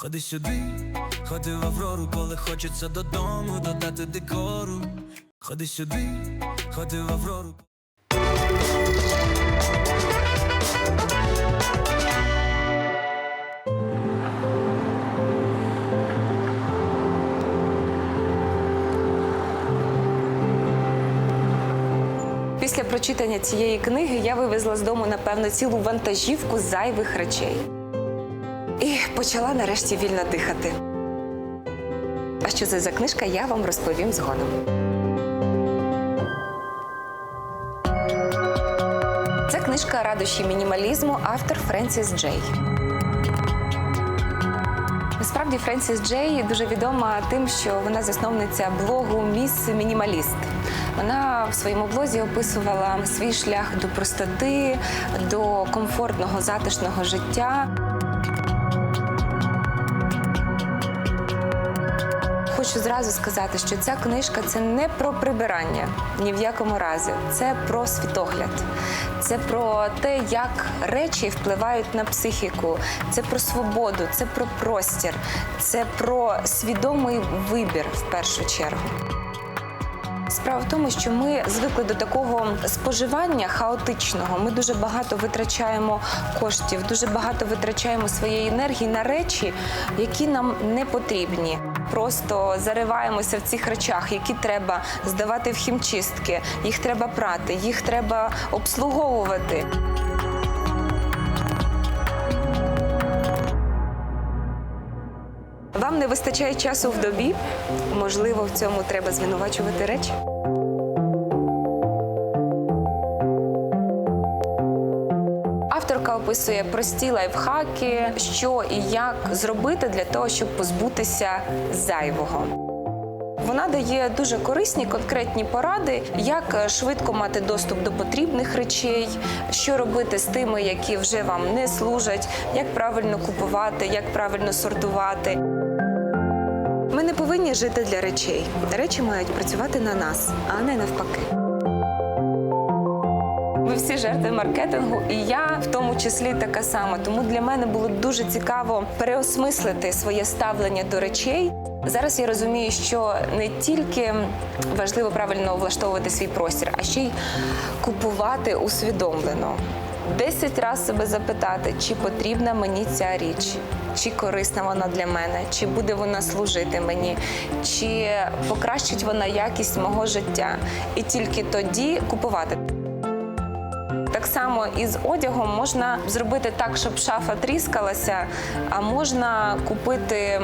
Ходи сюди, ходи в Аврору, коли хочеться додому додати декору. Ходи сюди, ходи в Аврору. Після прочитання цієї книги я вивезла з дому, напевно, цілу вантажівку зайвих речей. І почала нарешті вільно дихати. А що це за книжка, я вам розповім згодом. Це книжка радощі мінімалізму, автор Френсіс Джей. Насправді Френсіс Джей дуже відома тим, що вона засновниця блогу Міс Мінімаліст. Вона в своєму блозі описувала свій шлях до простоти, до комфортного затишного життя. Хочу зразу сказати, що ця книжка це не про прибирання ні в якому разі. Це про світогляд, це про те, як речі впливають на психіку, це про свободу, це про простір, це про свідомий вибір в першу чергу. Справа в тому, що ми звикли до такого споживання хаотичного. Ми дуже багато витрачаємо коштів, дуже багато витрачаємо своєї енергії на речі, які нам не потрібні. Просто зариваємося в цих речах, які треба здавати в хімчистки, їх треба прати, їх треба обслуговувати. Вам не вистачає часу в добі? Можливо, в цьому треба звинувачувати речі. Авторка описує прості лайфхаки, що і як зробити для того, щоб позбутися зайвого. Вона дає дуже корисні конкретні поради, як швидко мати доступ до потрібних речей, що робити з тими, які вже вам не служать, як правильно купувати, як правильно сортувати. Ми не повинні жити для речей. Речі мають працювати на нас, а не навпаки. Ми всі жертви маркетингу, і я в тому числі така сама. Тому для мене було дуже цікаво переосмислити своє ставлення до речей. Зараз я розумію, що не тільки важливо правильно влаштовувати свій простір, а ще й купувати усвідомлено. Десять разів себе запитати, чи потрібна мені ця річ, чи корисна вона для мене, чи буде вона служити мені, чи покращить вона якість мого життя, і тільки тоді купувати. Так само і з одягом можна зробити так, щоб шафа тріскалася, а можна купити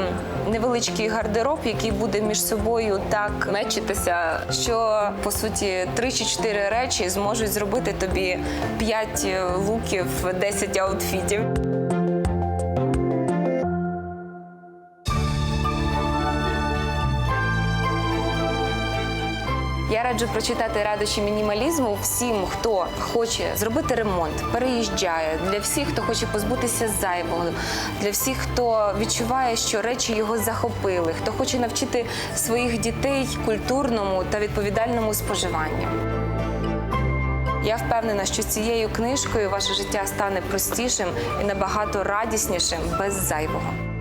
невеличкий гардероб, який буде між собою так мечитися, що по суті три чи чотири речі зможуть зробити тобі 5 луків, 10 аутфітів. Раджу прочитати радощі мінімалізму всім, хто хоче зробити ремонт, переїжджає, для всіх, хто хоче позбутися зайвого, для всіх, хто відчуває, що речі його захопили, хто хоче навчити своїх дітей культурному та відповідальному споживанню. Я впевнена, що цією книжкою ваше життя стане простішим і набагато радіснішим без зайвого.